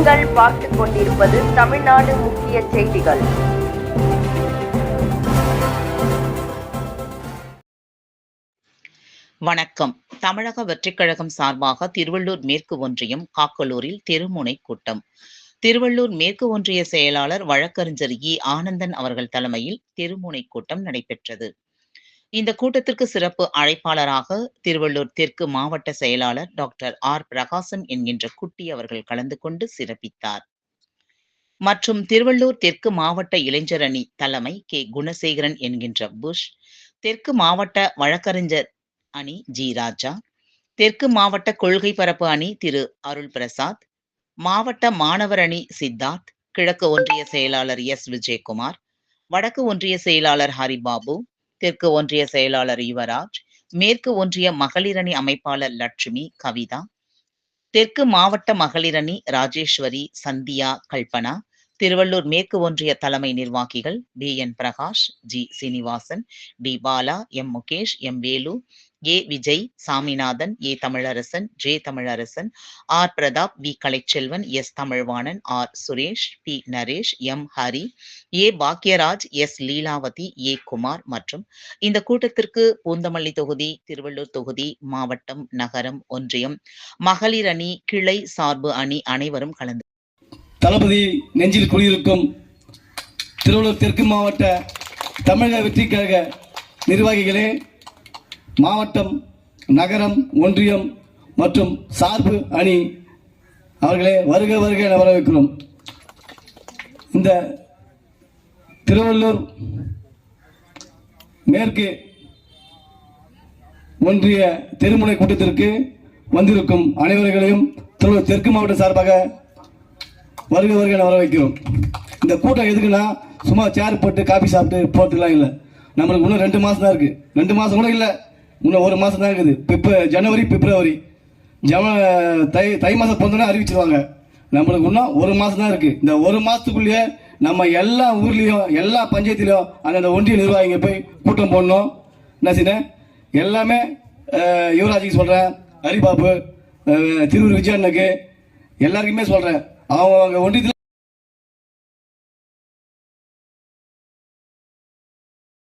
நீங்கள் பார்த்துக் கொண்டிருப்பது தமிழ்நாடு முக்கிய செய்திகள். வணக்கம். தமிழக வெற்றிக்கழகம் சார்பாக திருவள்ளூர் மேற்கு ஒன்றியம் காக்கலூரில் தெருமுனை கூட்டம். திருவள்ளூர் மேற்கு ஒன்றிய செயலாளர் வழக்கறிஞர் இ. ஆனந்தன் அவர்கள் தலைமையில் தெருமுனை கூட்டம் நடைபெற்றது. இந்த கூட்டத்திற்கு சிறப்பு அழைப்பாளராக திருவள்ளூர் தெற்கு மாவட்ட செயலாளர் டாக்டர் ஆர். பிரகாசம் என்கின்ற குட்டி அவர்கள் கலந்து கொண்டு சிறப்பித்தார். மற்றும் திருவள்ளூர் தெற்கு மாவட்ட இளைஞர் அணி தலைமை கே. குணசேகரன் என்கின்ற புஷ் தெற்கு மாவட்ட வழக்கறிஞர் அணி ஜி. ராஜா தெற்கு மாவட்ட கொள்கை பரப்பு அணி திரு. அருள் பிரசாத் மாவட்ட மாணவர் அணி சித்தார்த் கிழக்கு ஒன்றிய செயலாளர் எஸ். விஜயகுமார் வடக்கு ஒன்றிய செயலாளர் ஹரிபாபு தெற்கு ஒன்றிய செயலாளர் யுவராஜ் மேற்கு ஒன்றிய மகளிரணி அமைப்பாளர் லட்சுமி கவிதா தெற்கு மாவட்ட மகளிரணி ராஜேஸ்வரி சந்தியா கல்பனா திருவள்ளூர் மேற்கு ஒன்றிய தலைமை நிர்வாகிகள் P N Prakash G Srinivasan T Bala M Mukesh M Velu A Vijay Saminathan A Tamilarasan J Tamilarasan R Pratap V Kalaiselvan S Tamilvanan R Suresh P Naresh M Hari A Bhagyaraj S Leelavathi A Kumar மற்றும் இந்த கூட்டத்திற்கு பூந்தமல்லி தொகுதி திருவள்ளூர் தொகுதி மாவட்டம் நகரம் ஒன்றியம் மகளிர் அணி கிளை சார்பு அணி அனைவரும் கலந்து தளபதி நெஞ்சில் குடியிருக்கும் திருவள்ளூர் தெற்கு மாவட்ட தமிழக வெற்றிக்காக நிர்வாகிகளே மாவட்டம் நகரம் ஒன்றியம் மற்றும் சார்பு அணி அவர்களே வருக வருக என வரவேற்கிறோம். இந்த திருவள்ளூர் மேற்கு ஒன்றிய தெருமுனை கூட்டத்திற்கு வந்திருக்கும் அனைவர்களையும் திருவள்ளூர் தெற்கு மாவட்ட சார்பாக வருக வருக என வரவேற்கிறோம். இந்த கூட்டம் எதுக்குன்னா சும்மா சேர் போட்டு காபி சாப்பிட்டு போகிறதுலாம் இல்லை. நம்மளுக்கு இன்னும் ரெண்டு மாதம் தான் இருக்குது ரெண்டு மாதம் கூட இல்லை. இன்னும் ஒரு மாதம் தான் இருக்குது. பிப்ர ஜனவரி பிப்ரவரி. ஜம தை தை மாதம் பிறந்தோடனே அறிவிச்சிருவாங்க. நம்மளுக்கு இன்னும் ஒரு மாதம் தான் இருக்குது இந்த ஒரு மாதத்துக்குள்ளேயே நம்ம எல்லா ஊர்லேயும் எல்லா பஞ்சாயத்துலேயும் அந்தந்த ஒன்றிய நிர்வாகிங்க போய் கூட்டம் போடணும். என்ன செய்யணும் எல்லாமே யுவராஜுக்கு சொல்கிறேன் ஹரிபாபு அஹ், திருவூர் விஜயண்ணனுக்கு எல்லாருக்குமே சொல்கிறேன் அவங்க அவங்க ஒன்றியத்தில்